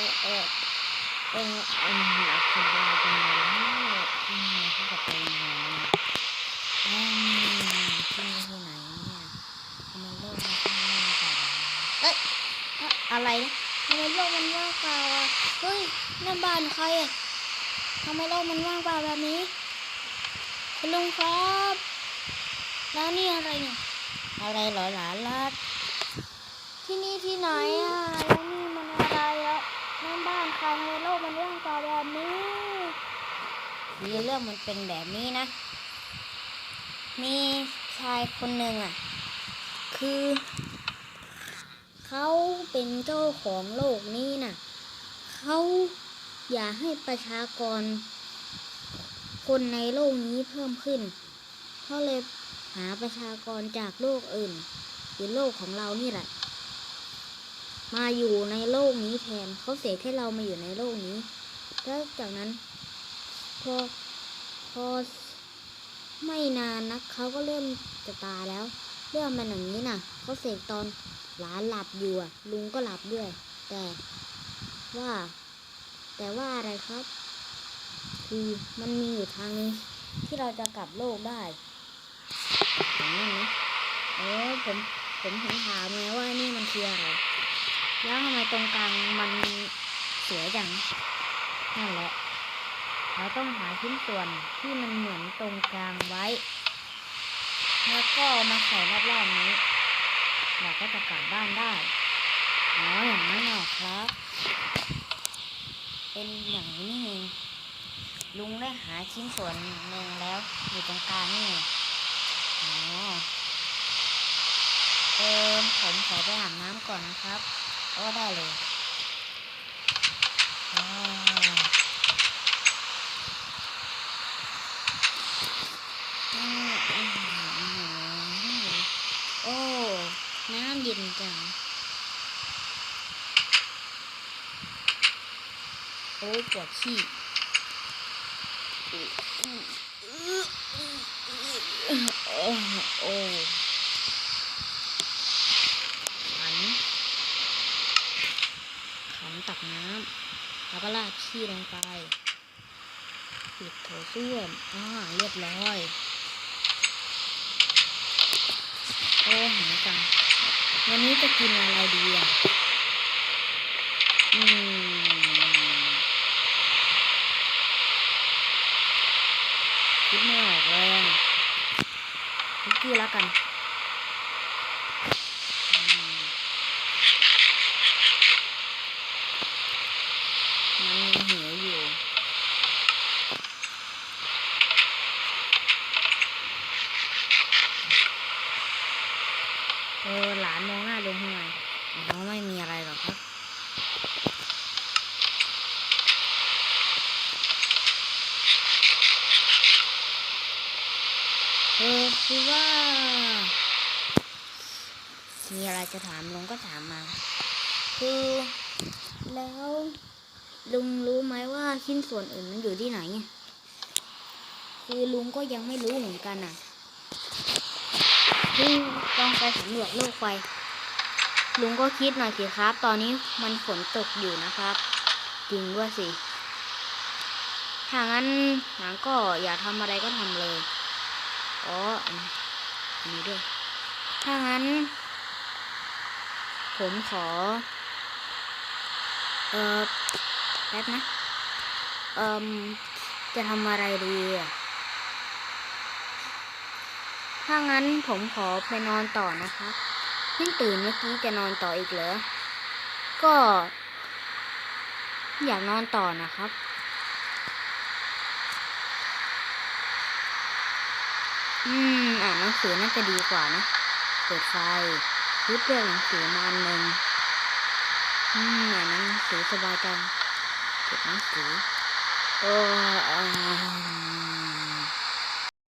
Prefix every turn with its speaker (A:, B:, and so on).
A: อเออเออเอออธิบายกันแล้วอืมเขาจะไปยังไงเนี่ยอืมที่นี่ที่ไหนเนี่ยทำไมโลกมันต้องว่างเปล่าเอ้ยอะอะไรนะทำไมโลกมันว่างเปล่าอะเฮ้ยนั่นบ้านใครอะทำไมโลกมันว่างเปล่าแบบนี้คุณลุงครับ แล้วนี่อะไรเนี่ยอะไรเหรอหลานลัดที่นี่ที่ไหนอะ แล้วนี่มันอะไรอะ นั่นบ้านใครในโลกมันว่างเปล่าแบบนี้มีเรื่องมันเป็นแบบนี้นะ มีชายคนหนึ่งอะ คือ เขาเป็นเจ้าของโลกนี้น่ะ เขาอยากให้ประชากร คนในโลกนี้เพิ่มขึ้น เขาเลยหาประชากรจากโลกอื่นหรือโลกของเรานี่แหละ มาอยู่ในโลกนี้แทนเขาเสกให้เรามาอยู่ในโลกนี้ แล้วจากนั้น พอพอไม่นานนักเขาก็เริ่มจะตายแล้ว เรื่องมันอย่างนี้น่ะเขาเสกตอนหลานหลับอยู่อะลุงก็หลับด้วย แต่ว่า แต่ว่าอะไรครับ คือมันมีอยู่ทางนึงที่เราจะกลับโลกได้อย่างนี้นะเออผมผมถึงถามไงว่านี่มันคืออะไร แล้วทำไมตรงกลางมันเสวยจังนั่นแหละ เราต้องหาชิ้นส่วนที่มันเหมือนตรงกลางไว้ แล้วก็มาใส่รอบๆนี้ เราก็จะกลับบ้านได้อ๋ออย่างนั้นหรอครับ เป็นอย่างนี้นี่เองลุงได้หาชิ้นส่วนหนึ่งแล้วอยู่ตรงกลางนี่อ๋อเออผมขอไปอาบน้ำก่อนนะครับ ก็ได้เลยว้าวอืมอืมอืมโอ้ น้ำเย็นจัง โอ้ปวดขี้โอ้โอ้ขัน ขัน ตักน้ำแล้วก็ราดขี้ลงไปปิดโถส้วมอ่าเรียบร้อย โอ้หายจังวันนี้จะกินอะไรดีอะ อืมคิดไม่ออกเลยอะคุกกี้แล้วกันอืมมันยังหิวอยู่ เออหลานมองหน้าลุงทำไมน้องไม่มีอะไรหรอกครับเออคือว่า มีอะไรจะถามลุงก็ถามมา คือแล้วลุงรู้ไหมว่าชิ้นส่วนอื่นมันอยู่ที่ไหน คือลุงก็ยังไม่รู้เหมือนกันอะ ลุงลองไปสำรวจโลกไปลุงก็คิดหน่อยสิครับ ตอนนี้มันฝนตกอยู่นะครับ จริงด้วยสิ ถ้างั้นหนังก็อยากทำอะไรก็ทำเลย อ๋ออันนี้ด้วย ถ้างั้น ผมขอ เออแป๊บนะ เอ่มจะทำอะไรดีอะ ถ้างั้นผมขอไปนอนต่อนะครับเพิ่งตื่นเมื่อกี้จะนอนต่ออีกเหรอ ก็ อยากนอนต่อนะครับ อืม อ่านหนังสือน่าจะดีกว่านะ เปิดไฟรึเลือกหนังสือมาอันหนึ่งอืม อ่านหนังสือสบายจัง เก็บหนังสือโอ้